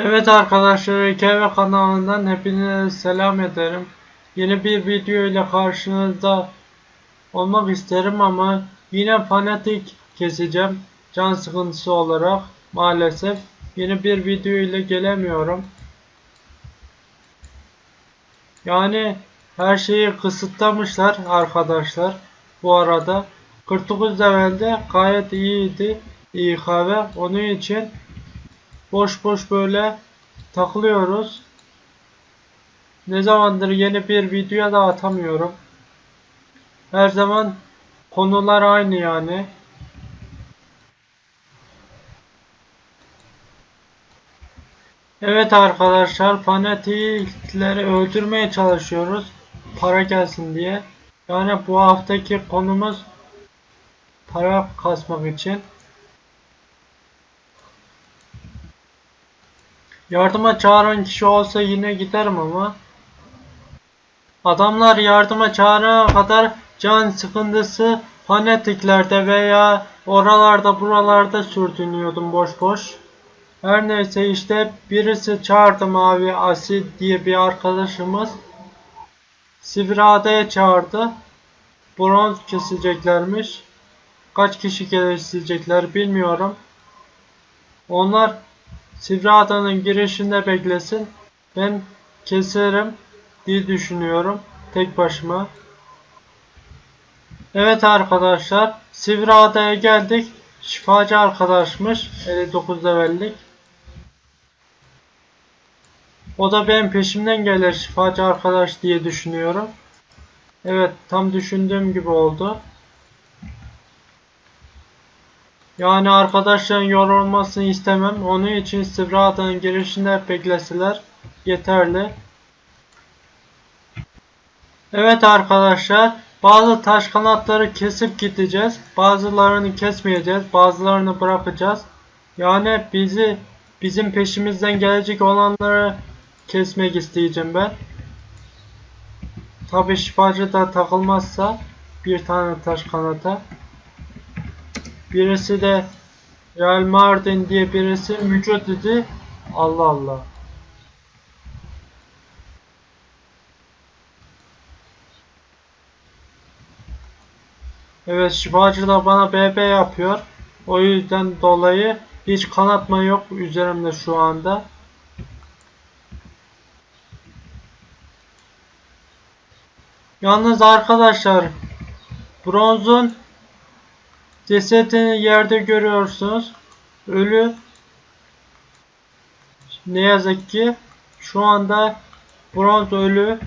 Evet arkadaşlar KV kanalından hepinize selam ederim. Yeni bir video ile karşınızda olmak isterim ama yine fanatik keseceğim. Can sıkıntısı olarak maalesef yeni bir video ile gelemiyorum. Yani her şeyi kısıtlamışlar arkadaşlar. Bu arada 49 levelde gayet iyiydi İKV. Onun için boş boş böyle takılıyoruz. Ne zamandır yeni bir video da atamıyorum. Her zaman konular aynı yani. Evet arkadaşlar fanatikleri öldürmeye çalışıyoruz. Para gelsin diye. Yani bu haftaki konumuz para kasmak için. Yardıma çağıran kişi olsa yine giderim ama. Adamlar yardıma çağırana kadar can sıkıntısı fanatiklerde veya oralarda buralarda sürtünüyordum boş boş. Her neyse işte birisi çağırdı Mavi Asil diye bir arkadaşımız. Sivriada'ya çağırdı. Bronz keseceklermiş. Kaç kişi kesecekler bilmiyorum. Onlar Sivriada'nın girişinde beklesin. Ben keserim diye düşünüyorum. Tek başıma. Evet arkadaşlar. Sivriada'ya geldik. Şifacı arkadaşmış. 59 levellik. O da benim peşimden gelir şifacı arkadaş diye düşünüyorum. Evet tam düşündüğüm gibi oldu. Yani arkadaşların yorulmasını istemem. Onun için Sivriada'nın girişinde bekleseler yeterli. Evet arkadaşlar bazı taş kanatları kesip gideceğiz. Bazılarını kesmeyeceğiz. Bazılarını bırakacağız. Yani bizi bizim peşimizden gelecek olanları kesmek isteyeceğim ben. Tabi şifacı da takılmazsa bir tane taş kanata. Birisi de Real Mardin diye birisi vücut dedi. Allah Allah. Evet şifacı da bana BB yapıyor. O yüzden dolayı hiç kanatma yok üzerimde şu anda. Yalnız arkadaşlar bronzun cesedini yerde görüyorsunuz. Ölü. Ne yazık ki şu anda bronz ölü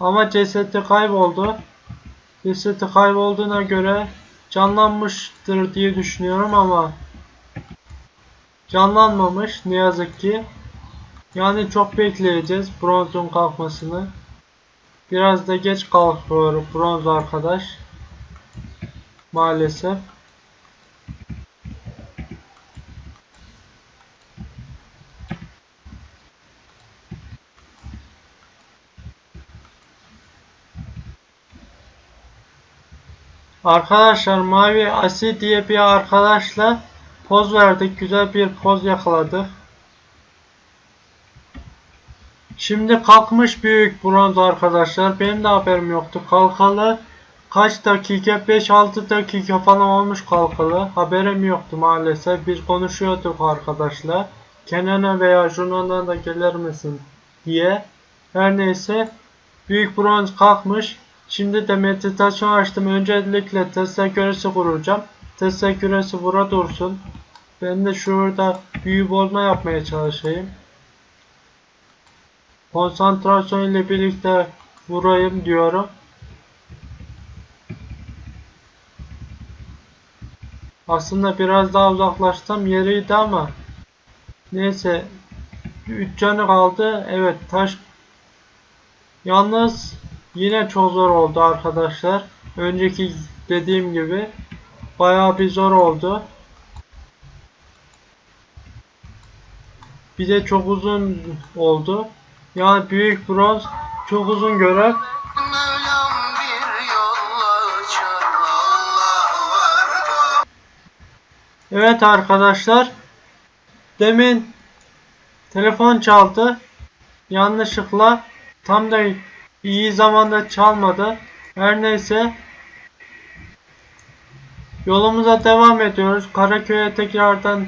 ama cesedi kayboldu. Cesedi kaybolduğuna göre canlanmıştır diye düşünüyorum ama canlanmamış ne yazık ki. Yani çok bekleyeceğiz bronzun kalkmasını. Biraz da geç kalkıyor bronz arkadaş. Maalesef. Arkadaşlar Mavi Asi diye bir arkadaşla poz verdik. Güzel bir poz yakaladık. Şimdi kalkmış büyük bronz arkadaşlar. Benim de haberim yoktu. Kalkalı kaç dakika? 5-6 dakika falan olmuş kalkalı. Haberim yoktu maalesef. Biz konuşuyorduk arkadaşlar. Kenan'a veya Junan'a da gelir misin diye. Her neyse. Büyük bronz kalkmış. Şimdi de meditasyon açtım. Öncelikle Tesla küresi kuracağım. Tesla küresi vura dursun. Ben de şurada büyü bozma yapmaya çalışayım. Konsantrasyon ile birlikte vurayım diyorum. Aslında biraz daha uzaklaşsam yeriydi ama neyse 3 canı kaldı. Evet taş yalnız yine çok zor oldu arkadaşlar. Önceki dediğim gibi bayağı bir zor oldu. Bir de çok uzun oldu. Yani büyük bronz çok uzun görev. Evet arkadaşlar. Demin telefon çaldı. Yanlışlıkla tam da iyi zamanda çalmadı. Her neyse yolumuza devam ediyoruz. Karaköy'e tekrardan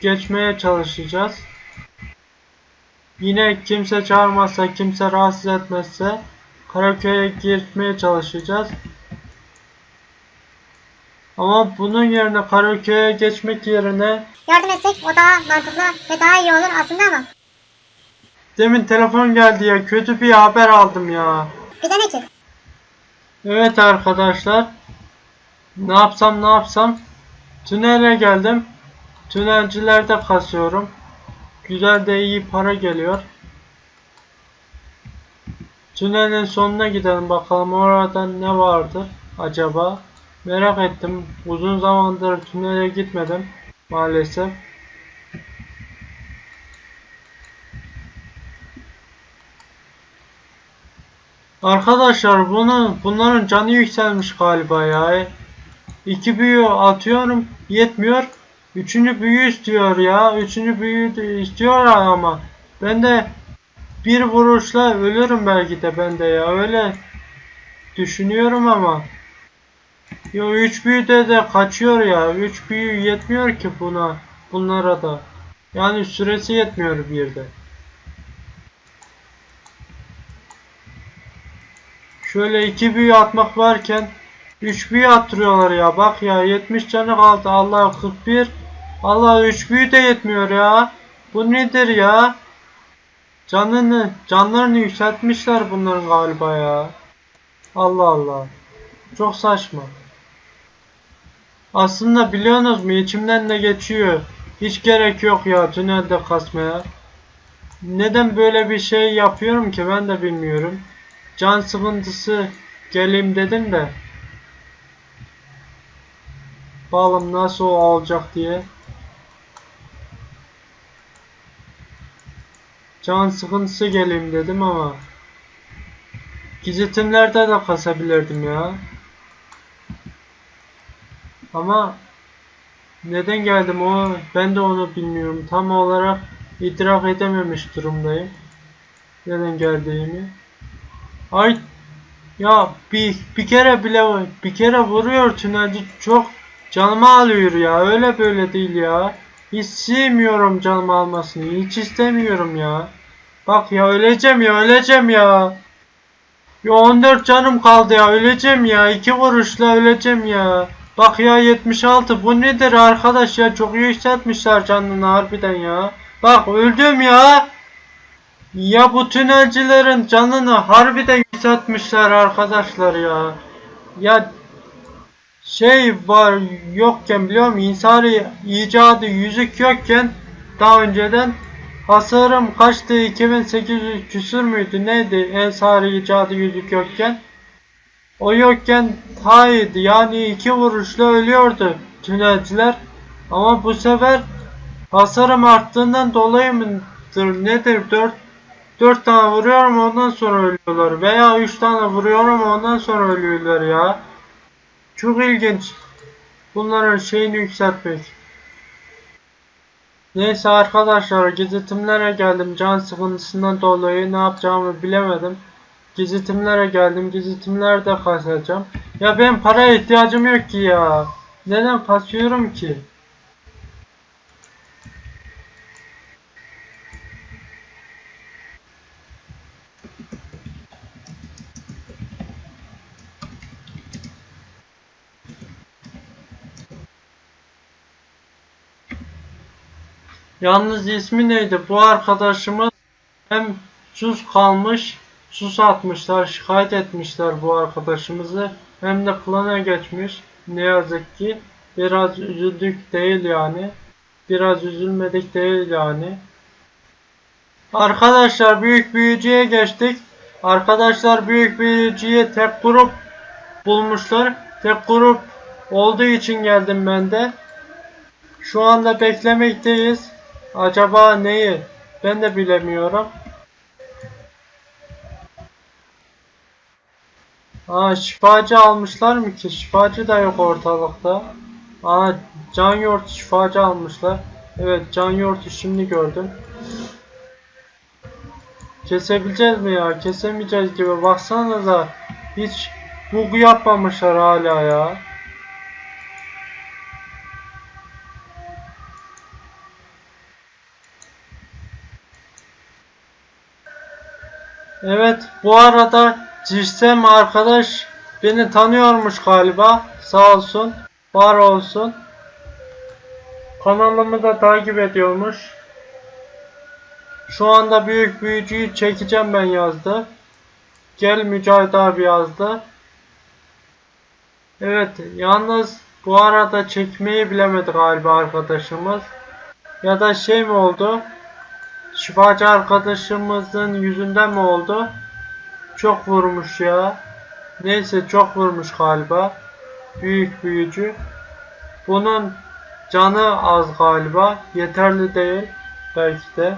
geçmeye çalışacağız. Yine kimse çağırmazsa, kimse rahatsız etmezse Karaköy'e gitmeye çalışacağız. Ama bunun yerine Karaköy'e geçmek yerine Yardım etsek o daha mantıklı ve daha iyi olur aslında ama. demin telefon geldi ya kötü bir haber aldım ya. Bir de ne ki? Evet arkadaşlar. Ne yapsam ne yapsam. Tünele geldim. Tünelcilerde kasıyorum. Güzel de iyi para geliyor. Tünelin sonuna gidelim bakalım orada ne vardır acaba. Merak ettim. Uzun zamandır tünele gitmedim maalesef. Arkadaşlar bunun bunların canı yükselmiş galiba ya. İki büyü atıyorum yetmiyor. Üçüncü büyü istiyor ya. Üçüncü büyü istiyor ama ben de bir vuruşla ölürüm belki de ben de ya. Öyle düşünüyorum ama. Yo üç büyüde de kaçıyor ya. Üç büyü yetmiyor ki buna. Bunlara da. Yani süresi yetmiyor bir de. Şöyle iki büyü atmak varken 3 büyü attırıyorlar ya. Bak ya 70 canı kaldı. Allah 41. Allah 3 büyü de yetmiyor ya. Bu nedir ya? Canını, canlarını yükseltmişler bunların galiba ya. Allah Allah. Çok saçma. Aslında biliyorsunuz mu içimden de geçiyor. Hiç gerek yok ya tünelde kasmaya. Neden böyle bir şey yapıyorum ki ben de bilmiyorum. Can sıkıntısı geleyim dedim de. Bakalım nasıl olacak diye. Can sıkıntısı geleyim dedim ama. Gizitimlerde de kasabilirdim ya ama neden geldim o ben de onu bilmiyorum tam olarak idrak edememiş durumdayım neden geldiğimi Ay ya bir bir kere bile bir kere vuruyor tünelci çok canımı alıyor ya öyle böyle değil ya. Hiç canımı almasını hiç istemiyorum ya. Bak ya öleceğim ya öleceğim ya. Ya 14 canım kaldı ya öleceğim ya iki vuruşla öleceğim ya. Bak ya 76 bu nedir arkadaş ya çok yükseltmişler canını harbiden ya. Bak öldüm ya. Ya bu tünelcilerin canını harbiden yükseltmişler arkadaşlar ya. Ya şey var yokken biliyor musun? İnsari icadı yüzük yokken daha önceden hasarım kaçtı 2800 küsür müydü neydi ensari icadı yüzük yokken o yokken haydi yani iki vuruşla ölüyordu tünelciler ama bu sefer hasarım arttığından dolayı mıdır nedir 4 4 tane vuruyorum ondan sonra ölüyorlar. Veya 3 tane vuruyorum ondan sonra ölüyorlar ya. Çok ilginç. Bunların şeyini yükseltmek. Neyse arkadaşlar gezitimlere geldim. Can sıkıntısından dolayı ne yapacağımı bilemedim. Gezitimlere geldim. Gezitimlerde kasacağım. Ya ben paraya ihtiyacım yok ki ya. Neden kasıyorum ki? Yalnız ismi neydi? Bu arkadaşımız hem sus kalmış, sus atmışlar, şikayet etmişler bu arkadaşımızı. Hem de klana geçmiş. Ne yazık ki. Biraz üzüldük değil yani. Biraz üzülmedik değil yani. Arkadaşlar büyük büyücüye geçtik. Arkadaşlar büyük büyücüye tek grup bulmuşlar. Tek grup olduğu için geldim ben de. Şu anda beklemekteyiz. Acaba neyi? Ben de bilemiyorum. Aa şifacı almışlar mı ki? Şifacı da yok ortalıkta. Aa can yort şifacı almışlar. Evet can yortu şimdi gördüm. Kesebileceğiz mi ya? Kesemeyeceğiz gibi. Baksanıza. Hiç bug yapmamışlar hala ya. Evet, bu arada Cirsem arkadaş beni tanıyormuş galiba. Sağ olsun, var olsun. Kanalımı da takip ediyormuş. Şu anda büyük büyücüyü çekeceğim ben yazdı. Gel Mücahit abi yazdı. Evet, yalnız bu arada çekmeyi bilemedi galiba arkadaşımız. Ya da şey mi oldu? Şifacı arkadaşımızın yüzünden mi oldu? Çok vurmuş ya. Neyse çok vurmuş galiba. Büyük büyücü. Bunun canı az galiba. Yeterli değil. Belki de.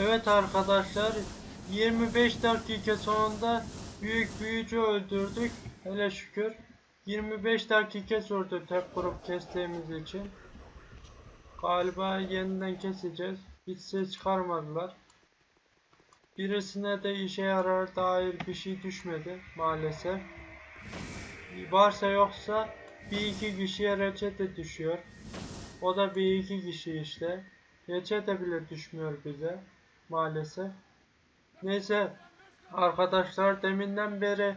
Evet arkadaşlar 25 dakika sonunda büyük büyücü öldürdük. Hele şükür. 25 dakika sürdü tek grup kestiğimiz için. Galiba yeniden keseceğiz. Hiç ses çıkarmadılar. Birisine de işe yarar dair bir şey düşmedi maalesef. Varsa yoksa bir iki kişiye reçete düşüyor. O da bir iki kişi işte. Reçete bile düşmüyor bize maalesef. Neyse arkadaşlar deminden beri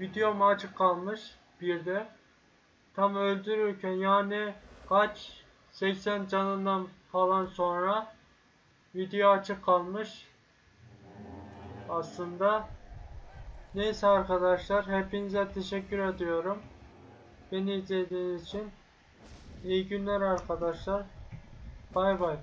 videom açık kalmış bir de. Tam öldürürken yani kaç 80 canından falan sonra video açık kalmış. Aslında neyse arkadaşlar hepinize teşekkür ediyorum. Beni izlediğiniz için iyi günler arkadaşlar. Bay bay.